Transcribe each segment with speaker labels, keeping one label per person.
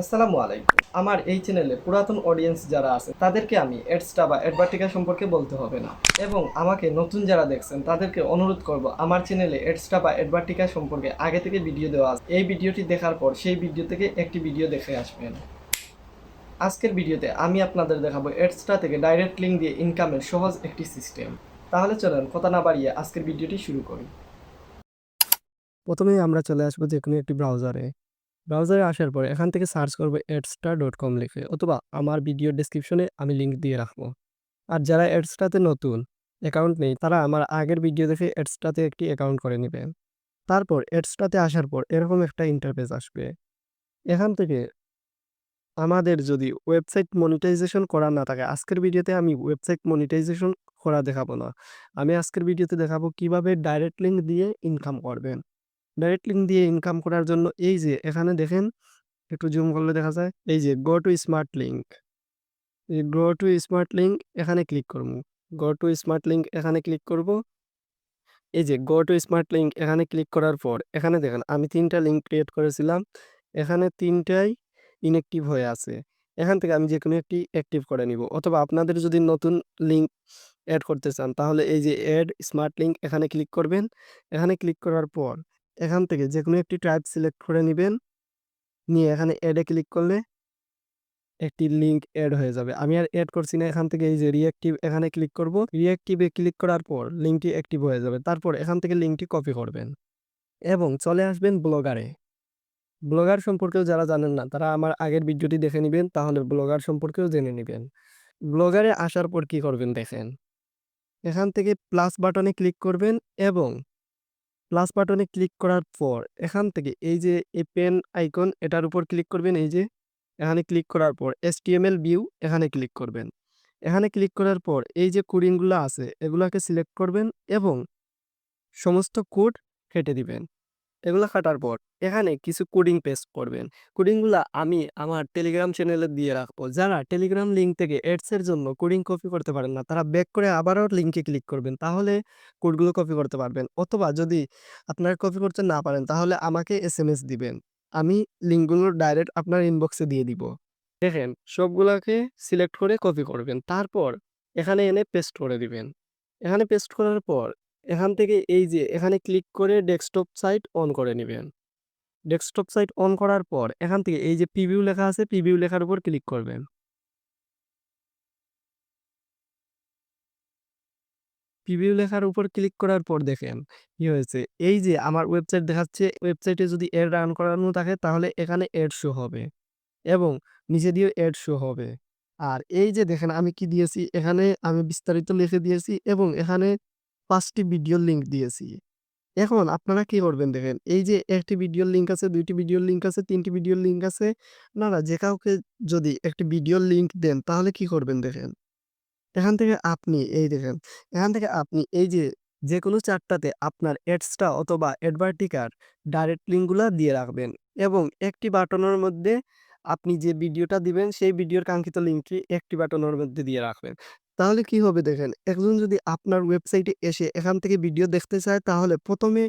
Speaker 1: আসসালামু আলাইকুম। আমার এই চ্যানেলে পুরাতন অডিয়েন্স যারা আছে, তাদেরকে আমি এডসটা বা অ্যাডভার্টিকা সম্পর্কে বলতে হবে না। এবং আমাকে নতুন যারা দেখছেন, তাদেরকে অনুরোধ করব, আমার চ্যানেলে এডসটা বা অ্যাডভার্টিকা সম্পর্কে আগে থেকে ভিডিও দেওয়া আছে। এই ভিডিওটি দেখার পর সেই ভিডিও থেকে একটি ভিডিও দেখে আসবেন। আজকের ভিডিওতে আমি আপনাদের দেখাবো এডসটা থেকে ডাইরেক্ট লিঙ্ক দিয়ে ইনকামের সহজ একটি সিস্টেম তাহলে চলেন, কথা না বাড়িয়ে আজকের ভিডিওটি শুরু করি। প্রথমেই আমরা চলে আসব যে কোনো একটি ব্রাউজারে ব্রাউজারে আসার পরে এখান থেকে সার্চ করব এডস্টার ডট কম লিখে, অথবা আমার ভিডিও ডিসক্রিপশনে আমি লিঙ্ক দিয়ে রাখব। আর যারা এডস্টাতে নতুন অ্যাকাউন্ট নেই, তারা আমার আগের ভিডিও দেখে এডস্টাতে একটি অ্যাকাউন্ট করে নেবে। তারপর এডস্টাতে আসার পর এরকম একটা ইন্টারফেস আসবে। এখান থেকে আমাদের যদি ওয়েবসাইট মনিটাইজেশন করা না থাকে, আজকের ভিডিওতে আমি ওয়েবসাইট মনিটাইজেশন করা দেখাবো না। আমি আজকের ভিডিওতে দেখাবো কীভাবে ডাইরেক্ট লিঙ্ক দিয়ে ইনকাম করবেন। ডাইরেক্ট লিঙ্ক দিয়ে ইনকাম করার জন্য এই যে, এখানে দেখেন, একটু জুম করলে দেখা যায়, এই যে গো টু স্মার্ট লিঙ্ক এই গো টু স্মার্ট লিঙ্ক এখানে ক্লিক করব গো টু স্মার্ট লিঙ্ক এখানে ক্লিক করব, এই যে গো টু স্মার্ট লিঙ্ক এখানে ক্লিক করার পর, এখানে দেখেন, আমি তিনটা লিঙ্ক ক্রিয়েট করেছিলাম, এখানে তিনটাই ইনঅ্যাক্টিভ হয়ে আছে, এখান থেকে আমি যে কোনো একটি অ্যাক্টিভ করে নিব, অথবা আপনাদের যদি নতুন লিঙ্ক অ্যাড করতে চান, তাহলে এই যে অ্যাড স্মার্ট লিঙ্ক এখানে ক্লিক করবেন, এখানে ক্লিক করার পর এখান থেকে যে কোনো একটি ট্রাইব সিলেক্ট করে নেবেন। নিয়ে এখানে অ্যাডে ক্লিক করলে একটি লিঙ্ক অ্যাড হয়ে যাবে। আমি আর অ্যাড করছি না এখান থেকে, এই যে রিঅ্যাক্টিভ এখানে ক্লিক করব। রিঅ্যাক্টিভে ক্লিক করার পর লিঙ্কটি অ্যাক্টিভ হয়ে যাবে। তারপর এখান থেকে লিঙ্কটি কপি করবেন। এবং চলে আসবেন ব্লগারে ব্লগার সম্পর্কেও যারা জানেন না, তারা আমার আগের ভিডিওটি দেখে নেবেন, তাহলে ব্লগার সম্পর্কেও জেনে নেবেন। ব্লগারে আসার পর কি করবেন দেখেন। এখান থেকে প্লাস বাটনে ক্লিক করবেন এবং প্লাস বাটনে ক্লিক করার পর, এখান থেকে এই যে এই পেন আইকন এটার উপর ক্লিক করবেন, এই যে, এখানে ক্লিক করার পর এস ভিউ এখানে ক্লিক করবেন। এখানে ক্লিক করার পর এই যে কোডিংগুলো আছে, এগুলাকে সিলেক্ট করবেন এবং সমস্ত কোড কেটে দিবেন। এগুলা কাটার পর এখানে কিছু কোডিং পেস্ট করবেন। কোডিংগুলো আমি আমার টেলিগ্রাম চ্যানেলে দিয়ে রাখব। যারা টেলিগ্রাম লিঙ্ক থেকে এডসের জন্য কোডিং কপি করতে পারেন না, তারা ব্যাক করে আবারও লিঙ্কে ক্লিক করবেন, তাহলে কোডগুলো কপি করতে পারবেন। অথবা যদি আপনারা কপি করতে না পারেন, তাহলে আমাকে এস এম এস দিবেন। আমি লিঙ্কগুলো ডাইরেক্ট আপনার ইনবক্সে দিয়ে দিব। দেখেন, সবগুলোকে সিলেক্ট করে কপি করবেন। তারপর এখানে এনে পেস্ট করে দিবেন। এখানে পেস্ট করার পর এখান থেকে এই যে, এখানে ক্লিক করে ডেস্কটপ সাইট অন করে নেবেন। ডেস্কটপ সাইট অন করার পর এখান থেকে এই যে প্রিভিউ লেখা আছে প্রিভিউ লেখার উপর ক্লিক করবেন। প্রিভিউ লেখার উপর ক্লিক করার পর দেখেন, কি হয়েছে? এই যে আমার ওয়েবসাইট দেখাচ্ছে ওয়েবসাইটে যদি এড রান করানো থাকে তাহলে এখানে এড শো হবে এবং নিচে দিয়ে এড শো হবে। আর এই যে দেখেন আমি কি দিয়েছি? এখানে আমি বিস্তারিত লিখে দিয়েছি এবং এখানে পাঁচটি ভিডিওর লিঙ্ক দিয়েছি। এখন আপনারা কি করবেন দেখেন, এই যে একটি ভিডিওর লিঙ্ক আছে, দুইটি ভিডিওর লিঙ্ক আছে, তিনটি ভিডিওর লিঙ্ক আছে, না যে কাউকে যদি একটি ভিডিওর লিঙ্ক দেন তাহলে কি করবেন দেখেন? এখান থেকে আপনি এই দেখেন, এখান থেকে আপনি এই যে যে কোনো চারটাতে আপনার এডসটা অথবা অ্যাডভার্টিকার ডাইরেক্ট লিঙ্কগুলো দিয়ে রাখবেন এবং একটি বাটনের মধ্যে আপনি যে ভিডিওটা দিবেন, সেই ভিডিওর কাঙ্ক্ষিত লিঙ্কটি একটি বাটনের মধ্যে দিয়ে রাখবেন। তাহলে কি হবে দেখেন, একজন যদি আপনার ওয়েবসাইটে এসে এখান থেকে ভিডিও দেখতে চায়, তাহলে প্রথমে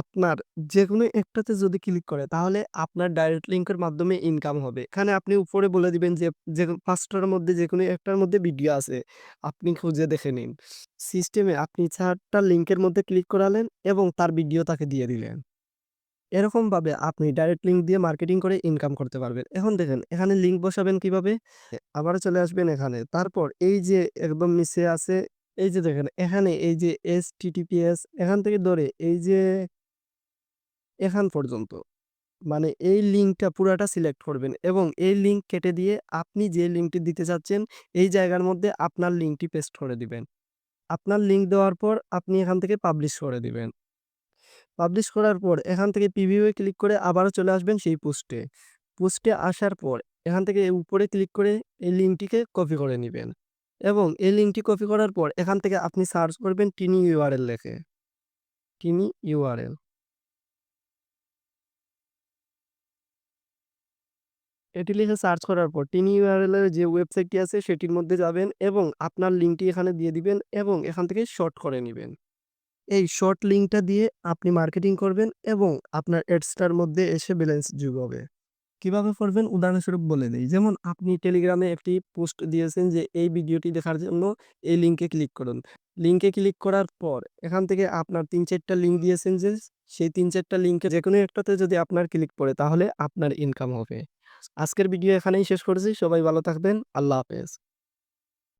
Speaker 1: আপনার যে কোনো একটাতে যদি ক্লিক করে, তাহলে আপনার ডাইরেক্ট লিঙ্কের মাধ্যমে ইনকাম হবে। এখানে আপনি উপরে বলে দিবেন যে যে পাঁচটার মধ্যে যে কোনো একটার মধ্যে ভিডিও আছে, আপনি খুঁজে দেখে নিন। সিস্টেমে আপনি চারটা লিঙ্কের মধ্যে ক্লিক করালেন এবং তার ভিডিও তাকে দিয়ে দিলেন। এরকমভাবে আপনি ডাইরেক্ট লিঙ্ক দিয়ে মার্কেটিং করে ইনকাম করতে পারবেন। এখন দেখেন, এখানে লিঙ্ক বসাবেন কীভাবে? আবার চলে আসবেন এখানে। তারপর এই যে একদম নিচে আছে, এই যে দেখেন, এখানে এই যে এস টিটিপিএস এখান থেকে ধরে এই যে এখান পর্যন্ত। মানে এই লিঙ্কটা পুরাটা সিলেক্ট করবেন এবং এই লিঙ্ক কেটে দিয়ে আপনি যে লিঙ্কটি দিতে চাচ্ছেন, এই জায়গার মধ্যে আপনার লিঙ্কটি পেস্ট করে দিবেন। আপনার লিঙ্ক দেওয়ার পর আপনি এখান থেকে পাবলিশ করে দিবেন। পাবলিশ করার পর এখান থেকে প্রিভিউয়ে ক্লিক করে আবারও চলে আসবেন সেই পোস্টে পোস্টে আসার পর এখান থেকে উপরে ক্লিক করে এই লিঙ্কটিকে কপি করে নেবেন এবং এই লিঙ্কটি কপি করার পর এখান থেকে আপনি সার্চ করবেন টিনি ইউআরএল লেখে। টিনি ইউআরএল এটি লিখে সার্চ করার পর টিনি ইউআরএল এর যে ওয়েবসাইটটি আছে সেটির মধ্যে যাবেন এবং আপনার লিঙ্কটি এখানে দিয়ে দিবেন এবং এখান থেকে শর্ট করে নেবেন। এই শর্ট লিঙ্কটা দিয়ে আপনি মার্কেটিং করবেন এবং আপনার অ্যাডসটার মধ্যে এসে ব্যালেন্স যোগ হবে কীভাবে করবেন উদাহরণস্বরূপ বলে দিই, যেমন আপনি টেলিগ্রামে একটি পোস্ট দিয়েছেন যে, এই ভিডিওটি দেখার জন্য এই লিঙ্কে ক্লিক করুন। লিঙ্কে ক্লিক করার পর এখান থেকে আপনার তিন চারটা লিঙ্ক দিয়েছেন যে, সেই ৩-৪ টা লিঙ্কে যেকোনো একটাতে যদি আপনার ক্লিক পড়ে, তাহলে আপনার ইনকাম হবে। আজকের ভিডিও এখানেই শেষ করছি। সবাই ভালো থাকবেন। আল্লাহ হাফেজ।